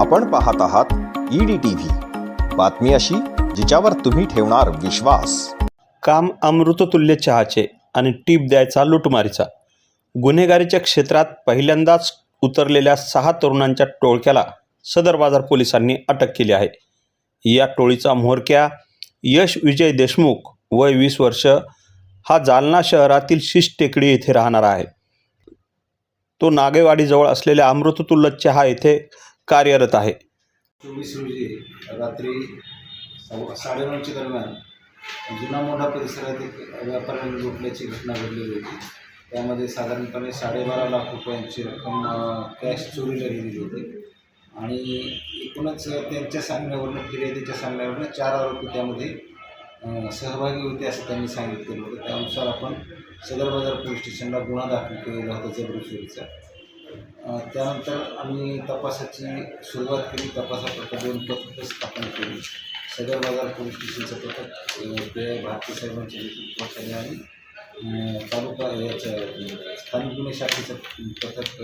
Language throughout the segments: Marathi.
आपण पाहत आहात ईडी टीव्ही बातमी अशी जिच्यावर तुम्ही ठेवणार विश्वास. काम अमृततुल्य चहाचे आणि टीप द्यायचा लुटमारीचा. गुन्हेगारीच्या क्षेत्रात पहिल्यांदाच उतरलेल्या सहा तरुणांच्या टोळक्याला सदर बाजार पोलिसांनी अटक केली आहे. या टोळीचा म्होरक्या यश विजय देशमुख वय वीस वर्ष हा जालना शहरातील शिश टेकडी येथे राहणारा आहे. तो नागेवाडीजवळ असलेल्या अमृततुल्य चहा येथे कार्यरत आहे. चोवीस रोजी रात्री साडेनऊच्या दरम्यान जुना मोठा परिसरात एक व्यापाऱ्याने लुटल्याची घटना घडलेली होती. त्यामध्ये साधारणपणे साडेबारा लाख रुपयांची रक्कम कॅश चोरीला गेलेली होती. आणि एकूणच त्यांच्या सांगण्यावरनं फिर्यादीच्या सांगण्यावरनं चार आरोपी त्यामध्ये सहभागी होते असं त्यांनी सांगितलेलं होतं. त्यानुसार आपण सदर बाजार पोलीस स्टेशनला गुन्हा दाखल केलेला होता जबरी चोरीचा. त्यानंतर आम्ही तपासाची सुरुवात केली. तपासाकरता दोन पथकं स्थापन केली. सदर बाजार पोलीस स्टेशनचं पथक ते भारतीय साहेबांचे नेतृत्वाखाली आणि तालुका याच्या स्थानिक गुन्हे शाखेचं पथक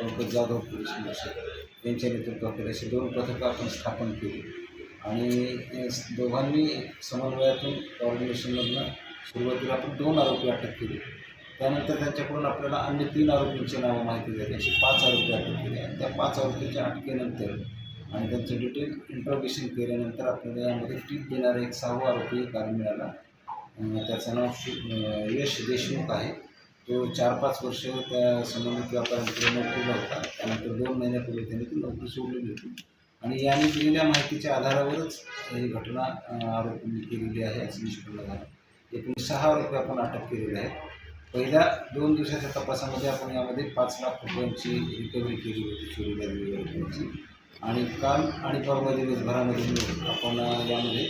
पंकज जाधव पोलीस निरीक्षक यांच्या नेतृत्वाखाली असे दोन पथकं आपण स्थापन केली. आणि दोघांनी समन्वयातून कॉर्डिनेशनमधनं सुरुवातीला आपण दोन आरोपी अटक केले. त्यानंतर त्यांच्याकडून आपल्याला अन्य तीन आरोपींची नावं माहिती झाली अशी पाच आरोपी अटक केली आणि त्या पाच आरोपींच्या अटकेनंतर आणि त्यांचं डिटेल इंट्रोगेशन केल्यानंतर आपल्याला यामध्ये टीप देणारा एक सहावा आरोपी कारण मिळाला. त्याचं नाव शि यश देशमुख आहे. तो चार पाच वर्ष त्या संबंधित व्यापाऱ्यांकडे नोकरीला होता त्यानंतर दोन महिन्यापूर्वी त्यांनी ती नोकरी सोडलेली होती आणि याने दिलेल्या माहितीच्या आधारावरच ही घटना आरोपींनी केलेली आहे असं निष्पन्न झालं. एकूण सहा आरोपी आपण अटक केलेले आहेत. पहिल्या दोन दिवसाच्या तपासामध्ये आपण यामध्ये पाच लाख रुपयांची रिकव्हरी केली होती चोरीला गेलेल्या रुपयांची आणि काल आणि परवा दिवसभरामध्ये आपण यामध्ये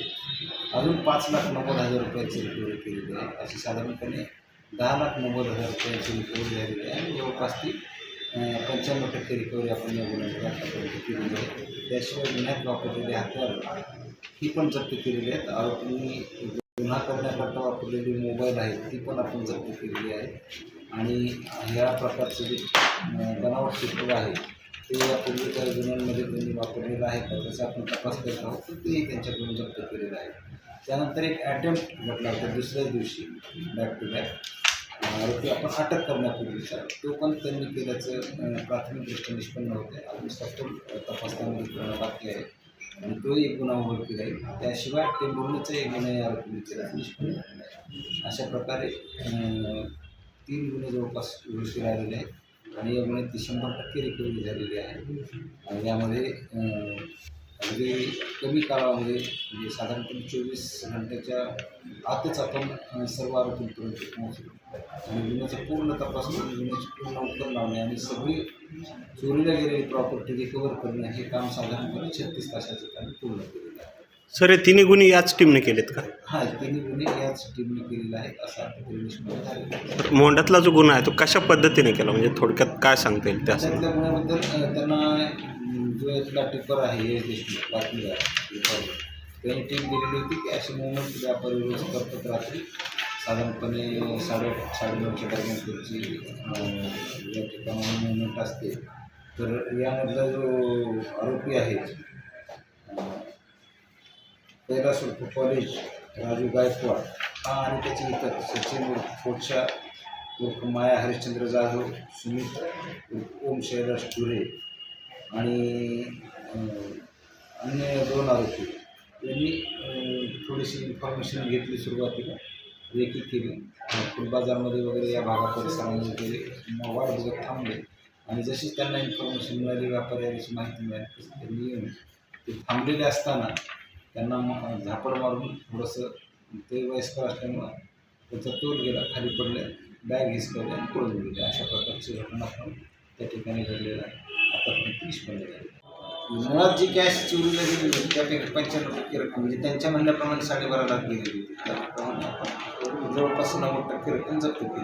अजून पाच लाख नव्वद हजार रुपयांची रिकव्हरी केलेली आहे. अशी साधारणपणे दहा लाख नव्वद हजार रुपयांची रिकव्हरी झालेली आहे. आणि जवळपास ती पंच्याण्णव टक्के रिकव्हरी आपण या गुन्ह्यामध्ये आतापर्यंत केलेली आहे. त्याशिवाय गुन्ह्यात वापरलेले हत्यार ही पण जप्त केलेली आहेत. आरोपींनी गुन्हा करण्याकरता वापरलेली मोबाईल आहे ती पण आपण जप्त केलेली आहे. आणि ह्या प्रकारचे जे बनावट पेट्रोल आहे ते यापूर्वीच्या गुन्ह्यांमध्ये त्यांनी वापरलेलं आहे का त्याचा आपण तपास करत आहोत तर तेही त्यांच्याकडून जप्त केलेलं आहे. त्यानंतर एक अटेम्प्ट घडला होता दुसऱ्याच दिवशी बॅक टू बॅक आरोपी आपण अटक करण्यापूर्वीचा तो पण त्यांनी केल्याचं प्राथमिक प्राथमिकदृष्ट्या निष्पन्न होते अजून सखोल तपासण्यामध्ये करणं बाकी आहे. आणि तो एक गुन्हा उघड केला आहे त्याशिवाय टेंभुर्णीचा एक गुन्हा या केला अशा प्रकारे तीन गुन्हे जवळपास उघडकीला राहिलेले आहेत. आणि या गुन्ह्यात ती शंभर टक्के रिकव्हरी झालेली आहे. आणि यामध्ये अगदी कमी काळामध्ये म्हणजे साधारणपणे चोवीस घंट्याच्या आतच आपण सर्व आरोपींपर्यंत पोहोचलो. आणि गुन्ह्याचा पूर्ण तपास करून गुन्ह्याची पूर्ण उत्तर लावणे आणि सगळी चोरीला गेलेली प्रॉपर्टी रिकवर करणे हे काम साधारणपणे छत्तीस तासाचं काम पूर्ण केलेलं आहे. सर हे तिन्ही गुन्हे याच टीमने केलेत का? हा तिन्ही गुन्हे याच टीमने केलेले आहेत असा आपल्याकडे निष्पन्न झालेला आहे. मोंढ्यातला जो गुन्हा आहे तो कशा पद्धतीने केला? म्हणजे थोडक्यात काय सांगता येईल त्या त्यातल्या गुन्ह्याबद्दल त्यांना अम, जो इथला टिप्पर आहे हे देशमुख बातमीदार टिप्परवर, त्यांनी टीम दिलेली होती की अशी मुवमेंट व्यापारी रोज करतात रात्री. साधारणपणे साडे साडेनऊच्या दरम्यान त्यांची या ठिकाणी मुवमेंट असते. तर यामधला जो आरोपी आहे अ, कैलास कॉलेज राजू गायकवाड हा आणि त्याचे इतर सचिन उर्फ उर्फ माया हरिश्चंद्र जाधव सुमित उर्फ ओम शैलाश धुरे. आणि अन्य दोन आरोपी. यांनी थोडीशी इन्फॉर्मेशन घेतली सुरुवातीला. रेकी केली. फुलबाजारमध्ये वगैरे या भागा परिसरामध्ये गेले वाट बघत थांबले. आणि जशीच त्यांना इन्फॉर्मेशन मिळाली व्यापाऱ्याची माहिती मिळाली त्यांनी येऊन ते थांबलेले असताना त्यांना झापड मारून थोडंसं ते वयस्कर असल्यामुळं त्याचा तोल गेला खाली पडले बॅग हिसकवली आणि पळून गेले. अशा प्रकारची घटना पण त्या ठिकाणी घडलेल्या आहे. आतापर्यंत निष्पन्न झाली मुळात जी कॅश चोरीला गेलेली होती त्यापैकी पंच्याण्णव टक्के रक्कम म्हणजे त्यांच्या म्हणण्याप्रमाणे साडेबारा लाख गेलेली होती. त्याप्रमाणे आपण जवळपास नव्वद टक्के रक्कम जप्त केली.